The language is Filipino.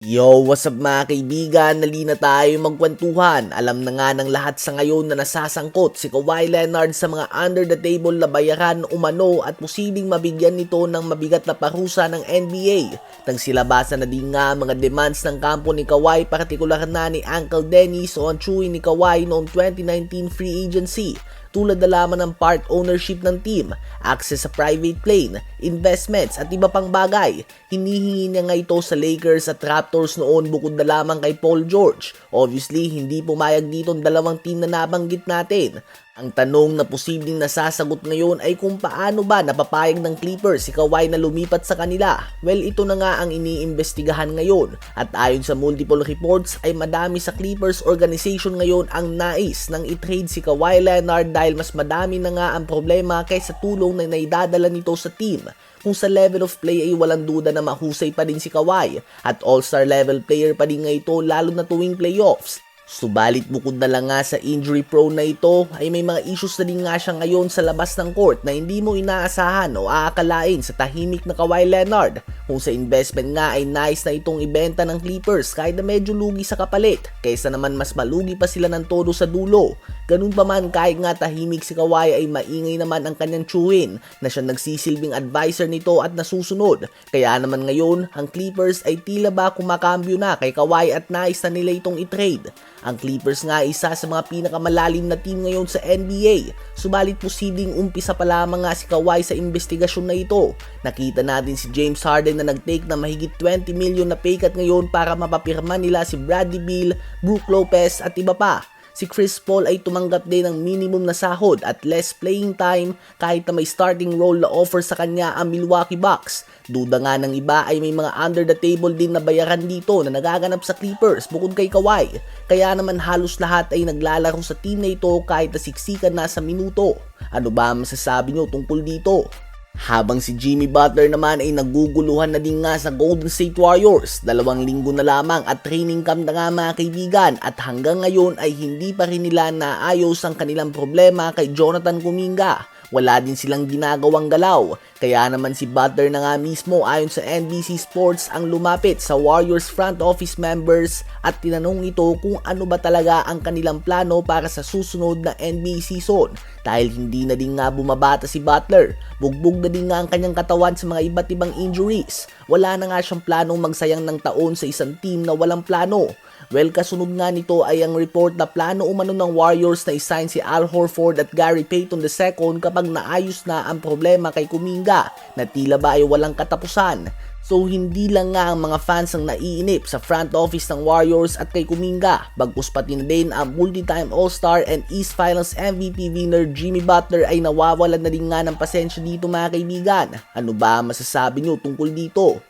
Yo, what's up mga kaibigan? Nali na tayo magkwentuhan. Alam na nga ng lahat sa ngayon na nasasangkot si Kawhi Leonard sa mga under the table na bayaran umano at posibleng mabigyan nito ng mabigat na parusa ng NBA. Tang silabasan na din nga mga demands ng kampo ni Kawhi partikular na ni Uncle Dennis o ang chewy ni Kawhi noong 2019 free agency tulad na lamang ng part ownership ng team, access sa private plane, investments at iba pang bagay. Hinihingi niya nga ito sa Lakers at Raptors noon bukod na lamang kay Paul George. Obviously, hindi pumayag dito ang dalawang team na nabanggit natin. Ang tanong na posibleng nasasagot ngayon ay kung paano ba napapayag ng Clippers si Kawhi na lumipat sa kanila. Well, ito na nga ang iniimbestigahan ngayon. At ayon sa multiple reports ay madami sa Clippers organization ngayon ang nais nang i-trade si Kawhi Leonard dahil mas madami na nga ang problema kaysa tulong na naidadala nito sa team kung sa level of play ay walang duda na mahusay pa din si Kawhi at all-star level player pa din nga ito lalo na tuwing playoffs. Subalit bukod na lang nga sa injury prone na ito ay may mga issues na din nga siya ngayon sa labas ng court na hindi mo inaasahan o aakalain sa tahimik na Kawhi Leonard kung sa investment nga ay nice na itong ibenta ng Clippers kahit na medyo lugi sa kapalit kaysa naman mas malugi pa sila ng todo sa dulo. Ganun pa man kahit nga tahimik si Kawhi ay maingay naman ang kanyang chewin na siya nagsisilbing advisor nito at nasusunod. Kaya naman ngayon ang Clippers ay tila ba kumakambyo na kay Kawhi at nais na nila itong i-trade. Ang Clippers nga isa sa mga pinakamalalim na team ngayon sa NBA. Subalit posibleng umpisa pa lamang nga si Kawhi sa investigasyon na ito. Nakita natin si James Harden na nag-take na mahigit 20 million na pay cut ngayon para mapapirma nila si Bradley Beal, Brook Lopez at iba pa. Si Chris Paul ay tumanggap din ng minimum na sahod at less playing time kahit na may starting role na offer sa kanya ang Milwaukee Bucks. Duda nga ng iba ay may mga under the table din na bayaran dito na nagaganap sa Clippers bukod kay Kawhi. Kaya naman halos lahat ay naglalaro sa team na ito kahit nasiksikan na sa minuto. Ano ba ang masasabi nyo tungkol dito? Habang si Jimmy Butler naman ay naguguluhan na din nga sa Golden State Warriors, dalawang linggo na lamang at training camp na nga mga kaibigan at hanggang ngayon ay hindi pa rin nila naayos ang kanilang problema kay Jonathan Kuminga. Wala din silang ginagawang galaw. Kaya naman si Butler na nga mismo ayon sa NBC Sports ang lumapit sa Warriors front office members at tinanong ito kung ano ba talaga ang kanilang plano para sa susunod na NBA season. Dahil hindi na din nga bumabata si Butler, bugbog na din nga ang kanyang katawan sa mga iba't ibang injuries. Wala na nga siyang planong magsayang ng taon sa isang team na walang plano. Well, kasunod nga nito ay ang report na plano umano ng Warriors na isign si Al Horford at Gary Payton II kapag naayos na ang problema kay Kuminga na tila ba ay walang katapusan. So hindi lang nga ang mga fans ang naiinip sa front office ng Warriors at kay Kuminga, bagkus pati na din ang multi-time All-Star and East Finals MVP winner Jimmy Butler ay nawawalan na din nga ng pasensya dito mga kaibigan. Ano ba masasabi nyo tungkol dito?